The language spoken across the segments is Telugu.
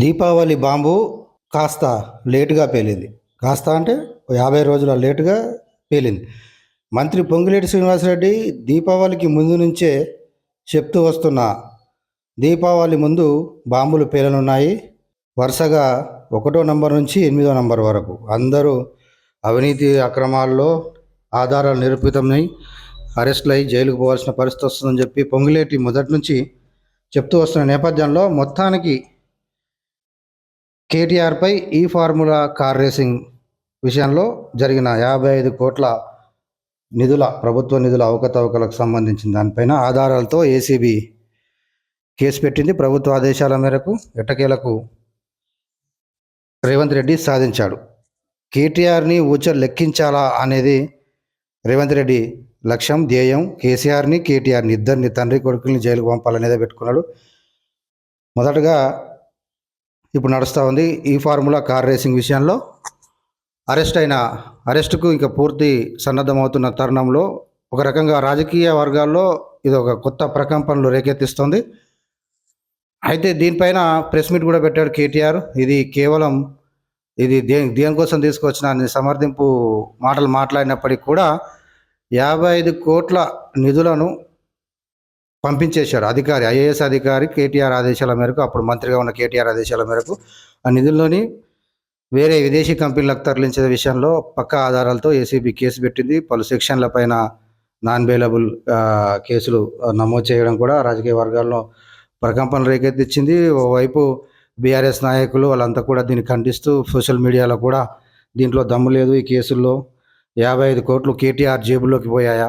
దీపావళి బాంబు కాస్త లేటుగా పేలింది. కాస్త అంటే యాభై రోజుల లేటుగా పేలింది. మంత్రి పొంగిలేటి శ్రీనివాసరెడ్డి దీపావళికి ముందు నుంచే చెప్తూ వస్తున్న దీపావళి ముందు బాంబులు పేలనున్నాయి. వరుసగా ఒకటో నంబర్ నుంచి ఎనిమిదో నంబర్ వరకు అందరూ అవినీతి అక్రమాల్లో ఆధారాలు నిరూపితమై అరెస్టులు అయి జైలుకు పోవాల్సిన పరిస్థితి వస్తుందని చెప్పి పొంగులేటి మొదటి నుంచి చెప్తూ వస్తున్న నేపథ్యంలో మొత్తానికి కేటీఆర్పై ఈ ఫార్ములా కార్ రేసింగ్ విషయంలో జరిగిన యాభై ఐదు కోట్ల నిధుల ప్రభుత్వ నిధుల అవకతవకలకు సంబంధించిన దానిపైన ఆధారాలతో ఏసీబీ కేసు పెట్టింది. ప్రభుత్వ ఆదేశాల మేరకు ఎట్టకేలకు రేవంత్ రెడ్డి సాధించాడు. కేటీఆర్ని ఊచ లెక్కించాలా అనేది రేవంత్ రెడ్డి లక్ష్యం ధ్యేయం. కేసీఆర్ని కేటీఆర్ని ఇద్దరిని తండ్రి కొడుకుల్ని జైలుకు పంపాలనేదే పెట్టుకున్నాడు. మొదటగా ఇప్పుడు నడుస్తూ ఉంది. ఈ ఫార్ములా కార్ రేసింగ్ విషయంలో అరెస్ట్ అయిన అరెస్టుకు ఇంకా పూర్తి సన్నద్ధమవుతున్న తరుణంలో ఒక రకంగా రాజకీయ వర్గాల్లో ఇది ఒక కొత్త ప్రకంపనలు రేకెత్తిస్తుంది. అయితే దీనిపైన ప్రెస్ మీట్ కూడా పెట్టాడు కేటీఆర్. ఇది కేవలం ఇది దే దేనికోసం తీసుకొచ్చిన సమర్థింపు మాటలు మాట్లాడినప్పటికీ కూడా యాభై ఐదు కోట్ల నిధులను పంపించేశారు. అధికారి ఐఏఎస్ అధికారి కేటీఆర్ ఆదేశాల మేరకు అప్పుడు మంత్రిగా ఉన్న కేటీఆర్ ఆదేశాల మేరకు ఆ నిధుల్లోని వేరే విదేశీ కంపెనీలకు తరలించే విషయంలో పక్కా ఆధారాలతో ఏసీబీ కేసు పెట్టింది. పలు సెక్షన్ల పైన నాన్ బెయిలబుల్ కేసులు నమోదు చేయడం కూడా రాజకీయ వర్గాల్లో ప్రకంపనలు రేకెత్తించింది ఓవైపు బీఆర్ఎస్ నాయకులు వాళ్ళంతా కూడా దీన్ని ఖండిస్తూ సోషల్ మీడియాలో కూడా దీంట్లో దమ్ము లేదు. ఈ కేసుల్లో యాభై ఐదు కోట్లు కేటీఆర్ జేబుల్లోకి పోయాయా?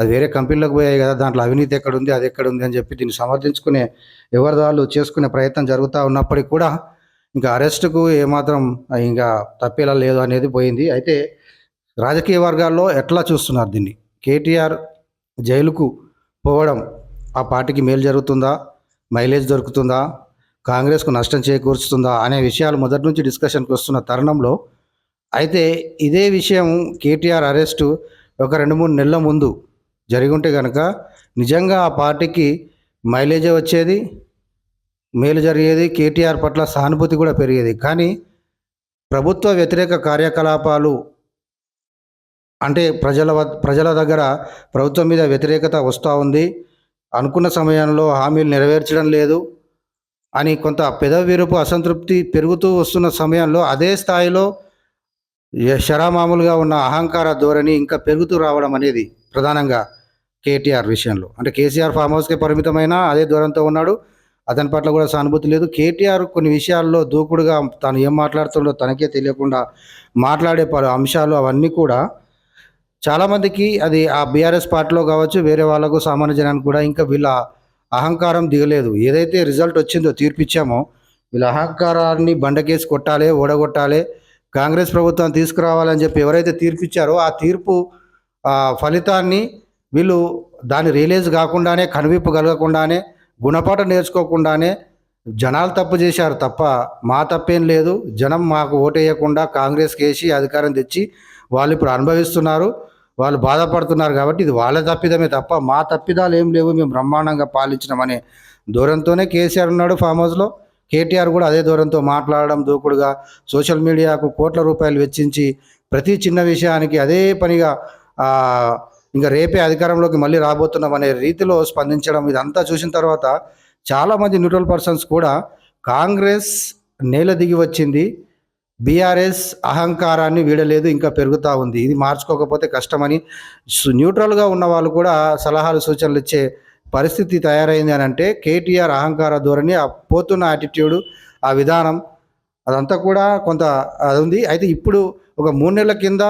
అది వేరే కంపెనీలకు పోయాయి కదా దాంట్లో అవినీతి ఎక్కడ ఉంది అది ఎక్కడ ఉంది అని చెప్పి దీన్ని సమర్థించుకునే ఎవరిదాళ్ళు చేసుకునే ప్రయత్నం జరుగుతూ ఉన్నప్పటికీ కూడా ఇంకా అరెస్టుకు ఏమాత్రం ఇంకా తప్పేలా లేదు అనేది పోయింది. అయితే రాజకీయ వర్గాల్లో ఎట్లా చూస్తున్నారు దీన్ని? కేటీఆర్ జైలుకు పోవడం ఆ పార్టీకి మేలు జరుగుతుందా? మైలేజ్ దొరుకుతుందా? కాంగ్రెస్కు నష్టం చేకూరుస్తుందా? అనే విషయాలు మొదటి నుంచి డిస్కషన్కి వస్తున్న తరుణంలో అయితే ఇదే విషయం కేటీఆర్ అరెస్టు ఒక రెండు మూడు నెలల ముందు జరిగి ఉంటే కనుక నిజంగా ఆ పార్టీకి మైలేజే వచ్చేది మేలు జరిగేది కేటీఆర్ పట్ల సానుభూతి కూడా పెరిగేది. కానీ ప్రభుత్వ వ్యతిరేక కార్యకలాపాలు అంటే ప్రజల ప్రజల దగ్గర ప్రభుత్వం మీద వ్యతిరేకత వస్తూ ఉంది. అనుకున్న సమయంలో హామీలు నెరవేర్చడం లేదు అని కొంత పెదవిరుపు అసంతృప్తి పెరుగుతూ వస్తున్న సమయంలో అదే స్థాయిలో శరామామూలుగా ఉన్న అహంకార ధోరణి ఇంకా పెరుగుతూ రావడం అనేది ప్రధానంగా కేటీఆర్ విషయంలో. అంటే కేసీఆర్ ఫామ్ హౌస్కే పరిమితమైన అదే దూరంతో ఉన్నాడు. అతని పట్ల కూడా సానుభూతి లేదు. కేటీఆర్ కొన్ని విషయాల్లో దూకుడుగా తాను ఏం మాట్లాడుతుండో తనకే తెలియకుండా మాట్లాడే పలు అంశాలు అవన్నీ కూడా చాలామందికి అది ఆ బీఆర్ఎస్ పార్టీలో కావచ్చు వేరే వాళ్ళకు సామాన్య జనానికి కూడా ఇంకా వీళ్ళ అహంకారం దిగలేదు. ఏదైతే రిజల్ట్ వచ్చిందో తీర్పిచ్చామో వీళ్ళ అహంకారాన్ని బండకేసి కొట్టాలి ఓడగొట్టాలి కాంగ్రెస్ ప్రభుత్వం తీసుకురావాలని చెప్పి ఎవరైతే తీర్పిచ్చారో ఆ తీర్పు ఆ ఫలితాన్ని వీళ్ళు దాన్ని రిలీజ్ కాకుండానే కనువిప్పు కలగకుండానే గుణపాఠం నేర్చుకోకుండానే జనాలు తప్పు చేశారు తప్ప మా తప్పేం లేదు. జనం మాకు ఓటేయకుండా కాంగ్రెస్కి వేసి అధికారం తెచ్చి వాళ్ళు ఇప్పుడు అనుభవిస్తున్నారు. వాళ్ళు బాధపడుతున్నారు కాబట్టి ఇది వాళ్ళ తప్పిదమే తప్ప మా తప్పిదాలు ఏం లేవు. మేము బ్రహ్మాండంగా పాలించినామనే దూరంతోనే కేసీఆర్ ఉన్నాడు ఫామ్ హౌస్లో. కేటీఆర్ కూడా అదే దూరంతో మాట్లాడడం దూకుడుగా సోషల్ మీడియాకు కోట్ల రూపాయలు వెచ్చించి ప్రతి చిన్న విషయానికి అదే పనిగా ఇంకా రేపే అధికారంలోకి మళ్ళీ రాబోతున్నాం అనే రీతిలో స్పందించడం ఇదంతా చూసిన తర్వాత చాలామంది న్యూట్రల్ పర్సన్స్ కూడా కాంగ్రెస్ నేల దిగి వచ్చింది. బీఆర్ఎస్ అహంకారాన్ని వీడలేదు ఇంకా పెరుగుతూ ఉంది. ఇది మార్చుకోకపోతే కష్టమని న్యూట్రల్గా ఉన్న వాళ్ళు కూడా సలహాలు సూచనలు ఇచ్చే పరిస్థితి తయారైంది అని అంటే కేటీఆర్ అహంకార ధోరణి ఆ పోతున్న యాటిట్యూడ్ ఆ విధానం అదంతా కూడా కొంత అది ఉంది. అయితే ఇప్పుడు ఒక మూడు నెలల కింద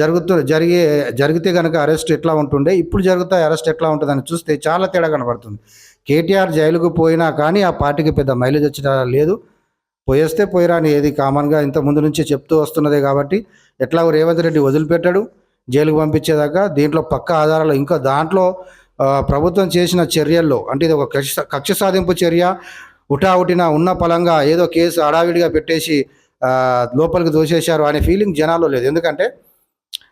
జరుగుతూ జరిగే జరిగితే కనుక అరెస్ట్ ఎట్లా ఉంటుండే ఇప్పుడు జరుగుతాయి అరెస్ట్ ఎట్లా ఉంటుందని చూస్తే చాలా తేడా కనబడుతుంది. కేటీఆర్ జైలుకు పోయినా కానీ ఆ పార్టీకి పెద్ద మైలేజ్ వచ్చిన లేదు. పోయేస్తే పోయిరాని ఏది కామన్గా ఇంత ముందు నుంచే చెప్తూ వస్తున్నదే కాబట్టి ఎట్లా రేవంత్ రెడ్డి వదిలిపెట్టాడు. జైలుకు పంపించేదాకా దీంట్లో పక్క ఆధారాలు ఇంకా దాంట్లో ప్రభుత్వం చేసిన చర్యల్లో అంటే ఇది ఒక కక్ష కక్ష సాధింపు చర్య ఉటావుటిన ఉన్న పలంగా ఏదో కేసు హడావిడిగా పెట్టేసి లోపలికి దోసేశారు అనే ఫీలింగ్ జనాల్లో లేదు. ఎందుకంటే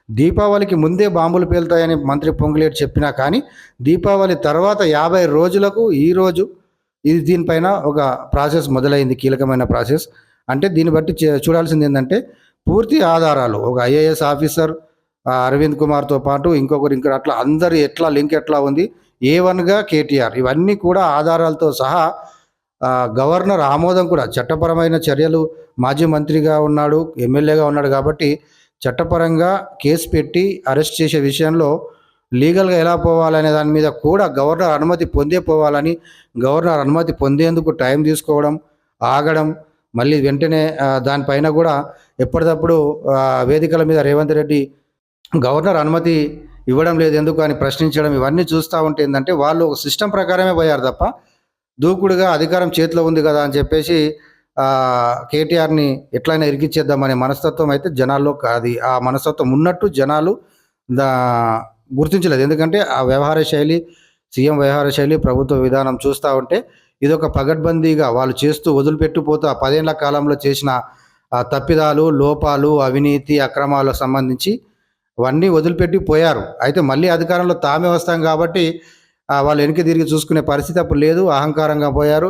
దీపావళికి ముందే బాంబులు పేలుతాయని మంత్రి పొంగులేటి చెప్పినా కానీ దీపావళి తర్వాత యాభై రోజులకు ఈరోజు ఇది దీనిపైన ఒక ప్రాసెస్ మొదలైంది కీలకమైన ప్రాసెస్. అంటే దీన్ని బట్టి చే- చూడాల్సింది ఏంటంటే పూర్తి ఆధారాలు. ఒక ఐఏఎస్ ఆఫీసర్ అరవింద్ కుమార్తో పాటు ఇంకొకరు ఇంకొకరు అట్లా అందరు ఎట్లా లింక్ ఎట్లా ఉంది ఏ వన్గా కేటీఆర్ ఇవన్నీ కూడా ఆధారాలతో సహా గవర్నర్ ఆమోదం కూడా చట్టపరమైన చర్యలు మాజీ మంత్రిగా ఉన్నాడు ఎమ్మెల్యేగా ఉన్నాడు కాబట్టి చట్టపరంగా కేసు పెట్టి అరెస్ట్ చేసే విషయంలో లీగల్గా ఎలా పోవాలనే దాని మీద కూడా గవర్నర్ అనుమతి పొందే పోవాలని గవర్నర్ అనుమతి పొందేందుకు టైం తీసుకోవడం ఆగడం మళ్ళీ వెంటనే దానిపైన కూడా ఎప్పటికప్పుడు వేదికల మీద రేవంత్ రెడ్డి గవర్నర్ అనుమతి ఇవ్వడం లేదు ఎందుకు అని ప్రశ్నించడం ఇవన్నీ చూస్తూ ఉంటే ఏంటంటే వాళ్ళు ఒక సిస్టమ్ ప్రకారమే పోయారు తప్ప దూకుడుగా అధికారం చేతిలో ఉంది కదా అని చెప్పేసి కేటీఆర్ని ఎట్లయినా ఇరికిచ్చేద్దామనే మనస్తత్వం అయితే జనాల్లో అది ఆ మనస్తత్వం ఉన్నట్టు జనాలు దా గుర్తించలేదు. ఎందుకంటే ఆ వ్యవహార శైలి సీఎం వ్యవహార శైలి ప్రభుత్వ విధానం చూస్తూ ఉంటే ఇదొక పగడ్బందీగా వాళ్ళు చేస్తూ వదిలిపెట్టిపోతూ ఆ పదేళ్ళ కాలంలో చేసిన ఆ తప్పిదాలు లోపాలు అవినీతి అక్రమాలకు సంబంధించి అవన్నీ వదిలిపెట్టి పోయారు. అయితే మళ్ళీ అధికారంలో తామే వస్తాం కాబట్టి వాళ్ళు వెనక్కి తిరిగి చూసుకునే పరిస్థితి అప్పుడు లేదు. అహంకారంగా పోయారు.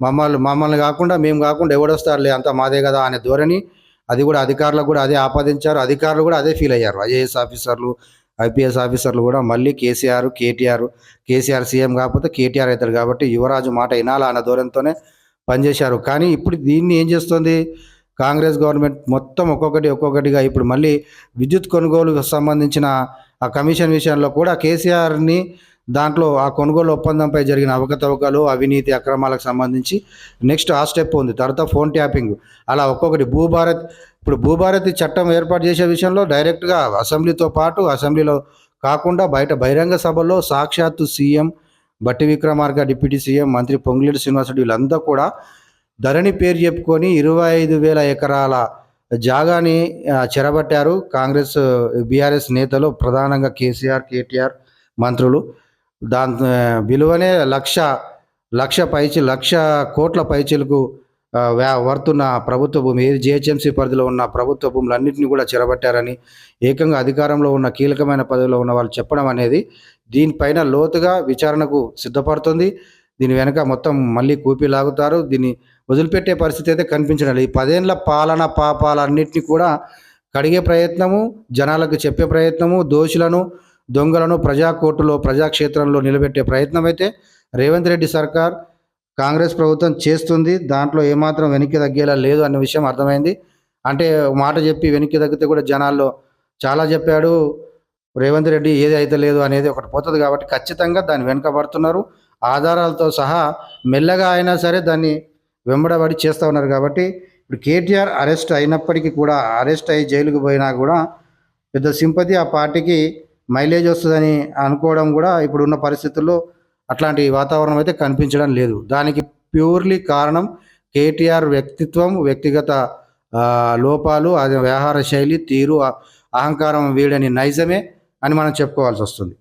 మమ్మల్ని మమ్మల్ని కాకుండా మేము కాకుండా ఎవడొస్తారులే అంతా మాదే కదా అనే ధోరణి. అది కూడా అధికారులకు కూడా అదే ఆపాదించారు. అధికారులు కూడా అదే ఫీల్ అయ్యారు. ఐఏఎస్ ఆఫీసర్లు ఐపీఎస్ ఆఫీసర్లు కూడా మళ్ళీ కేసీఆర్ కేటీఆర్ కేసీఆర్ సీఎం కాకపోతే కేటీఆర్ అవుతారు కాబట్టి యువరాజు మాట వినాలా అన్న ధోరణితోనే పనిచేశారు. కానీ ఇప్పుడు దీన్ని ఏం చేస్తుంది? కాంగ్రెస్ గవర్నమెంట్ మొత్తం ఒక్కొక్కటి ఒక్కొక్కటిగా ఇప్పుడు మళ్ళీ విద్యుత్ కొనుగోలుకు సంబంధించిన ఆ కమిషన్ విషయంలో కూడా కేసీఆర్ని దాంట్లో ఆ కొనుగోలు ఒప్పందంపై జరిగిన అవకతవకలు అవినీతి అక్రమాలకు సంబంధించి నెక్స్ట్ ఆ స్టెప్ ఉంది. తర్వాత ఫోన్ ట్యాపింగ్. అలా ఒక్కొక్కటి భూభారత్ ఇప్పుడు భూభారతి చట్టం ఏర్పాటు చేసే విషయంలో డైరెక్ట్గా అసెంబ్లీతో పాటు అసెంబ్లీలో కాకుండా బయట బహిరంగ సభలో సాక్షాత్తు సీఎం బట్టి విక్రమార్క డిప్యూటీ సీఎం మంత్రి పొంగులేటి శ్రీనివాసరెడ్డి వీళ్ళంతా కూడా ధరణి పేరు చెప్పుకొని ఇరవై ఐదు వేల ఎకరాల జాగాని చెరబట్టారు కాంగ్రెస్ బీఆర్ఎస్ నేతలు ప్రధానంగా కేసీఆర్ కేటీఆర్ మంత్రులు. దాని విలువనే లక్ష లక్ష పైచి లక్ష కోట్ల పైచీలకు వర్తున్న ప్రభుత్వ భూమి ఏది జిహెచ్ఎంసీ పరిధిలో ఉన్న ప్రభుత్వ భూములన్నింటినీ కూడా చెరబట్టారని ఏకంగా అధికారంలో ఉన్న కీలకమైన పదవిలో ఉన్న వాళ్ళు చెప్పడం అనేది దీనిపైన లోతుగా విచారణకు సిద్ధపడుతుంది. దీని వెనక మొత్తం మళ్ళీ కూపి లాగుతారు. దీన్ని వదిలిపెట్టే పరిస్థితి అయితే కనిపించడం లేదు. ఈ పదేళ్ళ పాలన పాపాలన్నింటినీ కూడా కడిగే ప్రయత్నము జనాలకు చెప్పే ప్రయత్నము దోషులను దొంగలను ప్రజా కోర్టులో ప్రజాక్షేత్రంలో నిలబెట్టే ప్రయత్నం అయితే రేవంత్ రెడ్డి సర్కార్ కాంగ్రెస్ ప్రభుత్వం చేస్తుంది. దాంట్లో ఏమాత్రం వెనక్కి తగ్గేలా లేదు అన్న విషయం అర్థమైంది. అంటే మాట చెప్పి వెనక్కి తగ్గితే కూడా జనాల్లో చాలా చెప్పాడు. రేవంత్ రెడ్డి ఏది అయితే లేదు అనేది ఒకటి పోతుంది కాబట్టి ఖచ్చితంగా దాన్ని వెనుకబడుతున్నారు. ఆధారాలతో సహా మెల్లగా అయినా సరే దాన్ని వెంబడబడి చేస్తూ ఉన్నారు కాబట్టి ఇప్పుడు కేటీఆర్ అరెస్ట్ అయినప్పటికీ కూడా అరెస్ట్ అయ్యి జైలుకు పోయినా కూడా పెద్ద సింపతి ఆ పార్టీకి మైలేజ్ వస్తుందని అనుకోవడం కూడా ఇప్పుడున్న పరిస్థితుల్లో అట్లాంటి వాతావరణం అయితే కనిపించడం లేదు. దానికి ప్యూర్లీ కారణం కేటీఆర్ వ్యక్తిత్వం వ్యక్తిగత లోపాలు అది వ్యవహార శైలి తీరు అహంకారం వీడని నైజమే అని మనం చెప్పుకోవాల్సి వస్తుంది.